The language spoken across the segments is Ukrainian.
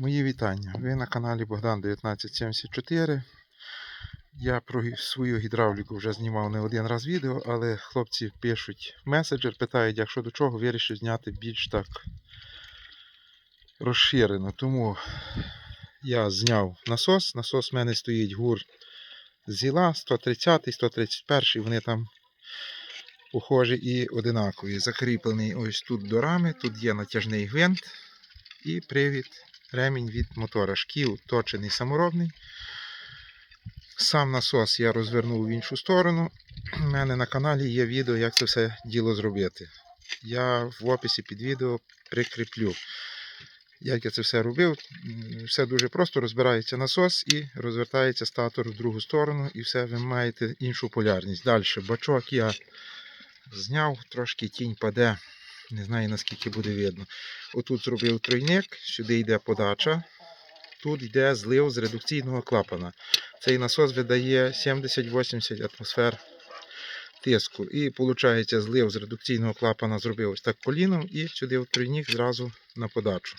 Мої вітання. Ви на каналі Богдан 1974. Я про свою гідравліку вже знімав не один раз відео, але хлопці пишуть меседжер, питають, якщо до чого вирішив зняти більш так розширено. Тому я зняв насос. Насос в мене стоїть гур зіла 130, 131, вони там похожі і одинакові. Закріплений ось тут до рами, тут є натяжний гвинт і привід ремінь від мотора. Шків точений саморобний. Сам насос я розвернув в іншу сторону. У мене на каналі є відео, як це все діло зробити. Я в описі під відео прикріплю. Як я це все робив, все дуже просто. Розбирається насос і розвертається статор в другу сторону, і все, ви маєте іншу полярність. Далі бачок я зняв, трошки тінь паде, не знаю наскільки буде видно. Отут зробив тройник, сюди йде подача. Тут йде злив з редукційного клапана. Цей насос видає 70-80 атмосфер тиску. І виходить, злив з редукційного клапана зробив ось так коліном і сюди в тройник зразу на подачу.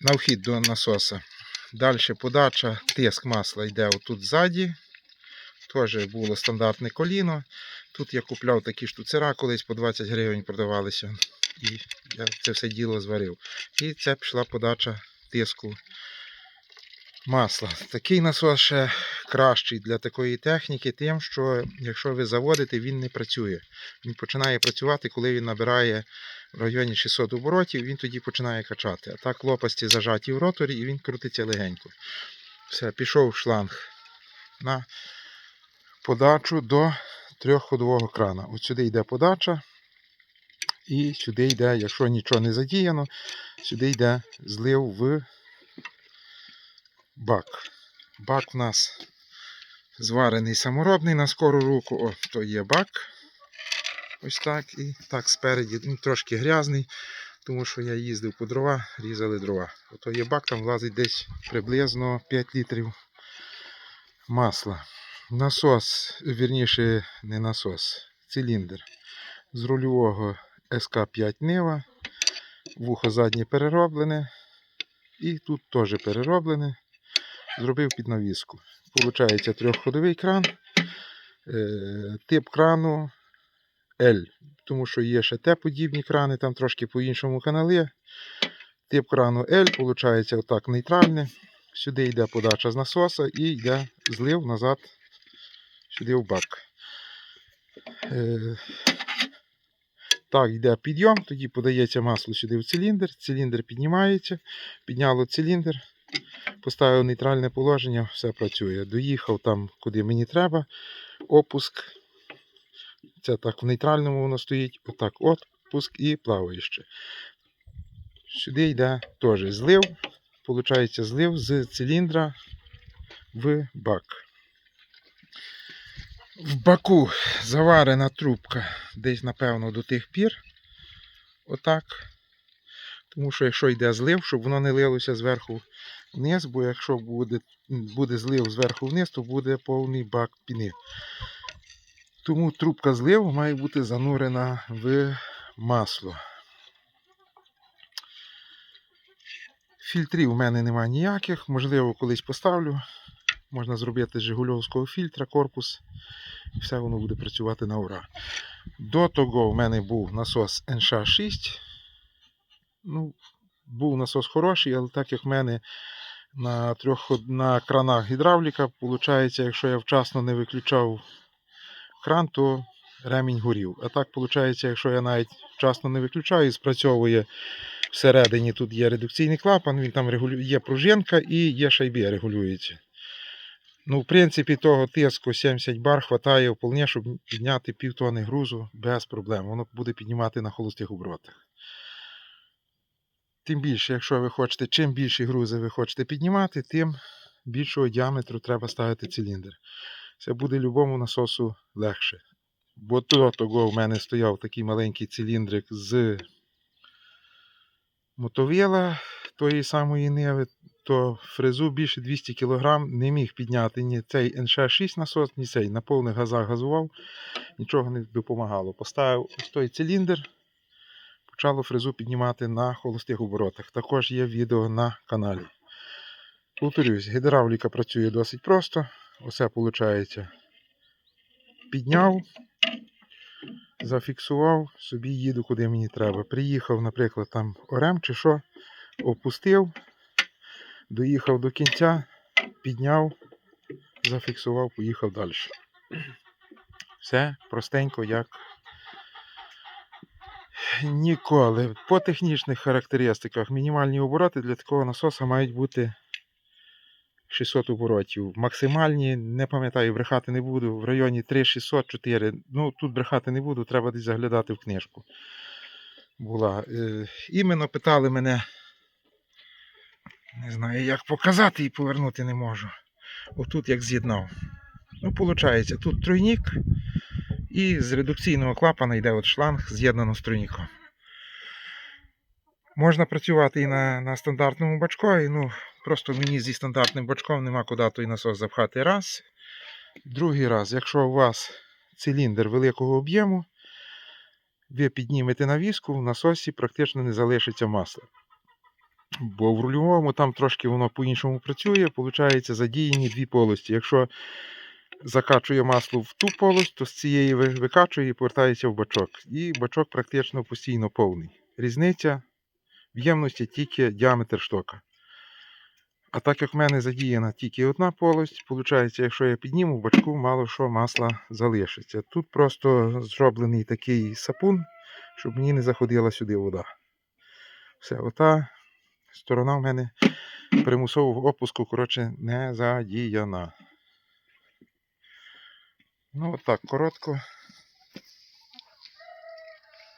На вхід до насоса. Далі подача, тиск масла йде отут ззаді. Теж було стандартне коліно. Тут я купляв такі штуцера, колись по 20 гривень продавалися. І я це все діло зварив. І це пішла подача тиску масла. Такий насос ще кращий для такої техніки, тим, що якщо ви заводите, він не працює. Він починає працювати, коли він набирає в районі 600 оборотів, він тоді починає качати. А так лопасті зажаті в роторі і він крутиться легенько. Все, пішов шланг на подачу до трьохходового крана. От сюди йде подача. І сюди йде, якщо нічого не задіяно, сюди йде злив в бак. Бак у нас зварений саморобний на скору руку. О, то є бак. Ось так. І так спереді ну, трошки грязний, тому що я їздив по дрова, різали дрова. Ото є бак, там влазить десь приблизно 5 літрів масла. Насос, вірніше, не насос, циліндр з рульового СК5 Нива. Вухо заднє перероблене. І тут теж перероблене. Зробив під навіску. Получається трьохходовий кран. Е, тип крану L. Тому що є ще Т-подібні крани, там трошки по-іншому канали. Тип крану L, виходить, отак нейтральне. Сюди йде подача з насоса і йде злив назад сюди в бак. Е, так, йде підйом, тоді подається масло сюди в циліндр, циліндр піднімається, підняло циліндр, поставив нейтральне положення, все працює. Доїхав там, куди мені треба, опуск. Це так в нейтральному воно стоїть, отак отпуск і плаває ще. Сюди йде теж злив, виходить злив з циліндра в бак. В баку заварена трубка десь, напевно, до тих пір. Отак. Тому що якщо йде злив, щоб воно не лилося зверху вниз, бо якщо буде, буде злив зверху вниз, то буде повний бак піни. Тому трубка зливу має бути занурена в масло. Фільтрів у мене немає ніяких, можливо, колись поставлю. Можна зробити з Жигульовського фільтра корпус, і все воно буде працювати на ура. До того в мене був насос НШ6. Ну, був насос хороший, але так як в мене на трьох на кранах гідравліка, виходить, якщо я вчасно не виключав кран, то ремінь горів. А так, виходить, якщо я навіть вчасно не виключаю, і спрацьовує всередині, тут є редукційний клапан, він там регулює, є пружинка і є шайби регулюється. Ну, в принципі, того тиску 70 бар хватає вполне, щоб підняти півтони грузу без проблем. Воно буде піднімати на холостих оборотах. Тим більше, якщо ви хочете, чим більші грузи ви хочете піднімати, тим більшого діаметру треба ставити циліндр. Це буде любому насосу легше. Бо до того в мене стояв такий маленький циліндрик з мотовила тої самої Неви, то фрезу більше 200 кг не міг підняти ні цей НШ6 насос, ні цей. На повних газах газував, нічого не допомагало. Поставив ось той циліндр, почало фрезу піднімати на холостих оборотах. Також є відео на каналі. Повторюсь, гідравліка працює досить просто. Усе виходить. Підняв, зафіксував, собі їду куди мені треба. Приїхав, наприклад, там орем чи що, опустив, доїхав до кінця, підняв, зафіксував, поїхав далі. Все простенько, як ніколи. По технічних характеристиках мінімальні обороти для такого насоса мають бути 600 оборотів. Максимальні, не пам'ятаю, брехати не буду, в районі 3600-4. Ну, тут брехати не буду, треба десь заглядати в книжку. Була. Е, іменно питали мене, не знаю, як показати і повернути не можу. Отут як з'єднав. Ну, виходить, тут тройник, і з редукційного клапана йде от шланг з'єднано з тройником. Можна працювати і на, на стандартному бачкові. Ну, просто мені зі стандартним бачком нема куди той насос запхати. Раз. Другий раз, якщо у вас циліндр великого об'єму, ви піднімете навіску, в насосі практично не залишиться масла. Бо в рульовому там трошки воно по-іншому працює, виходить задіяні дві полості. Якщо закачує масло в ту полость, то з цієї викачує і повертається в бачок. І бачок практично постійно повний. Різниця в ємності тільки діаметр штока. А так як в мене задіяна тільки одна полость, виходить, якщо я підніму в бачку, мало що масла залишиться. Тут просто зроблений такий сапун, щоб мені не заходила сюди вода. Все, ота сторона в мене примусового опуску, коротше, не задіяна. Ну, отак, коротко.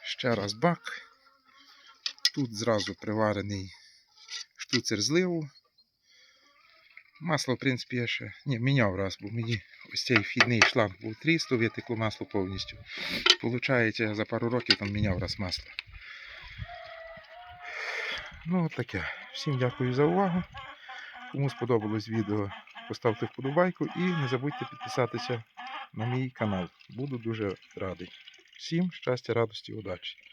Ще раз бак. Тут зразу приварений штуцер зливу. Масло, в принципі, я ще ні, міняв раз, бо мені ось цей вхідний шланг був тріс, витекло масло повністю. Получається, за пару років там міняв раз масло. Ну, от таке. Всім дякую за увагу. Кому сподобалось відео, поставте вподобайку і не забудьте підписатися на мій канал. Буду дуже радий. Всім щастя, радості, удачі!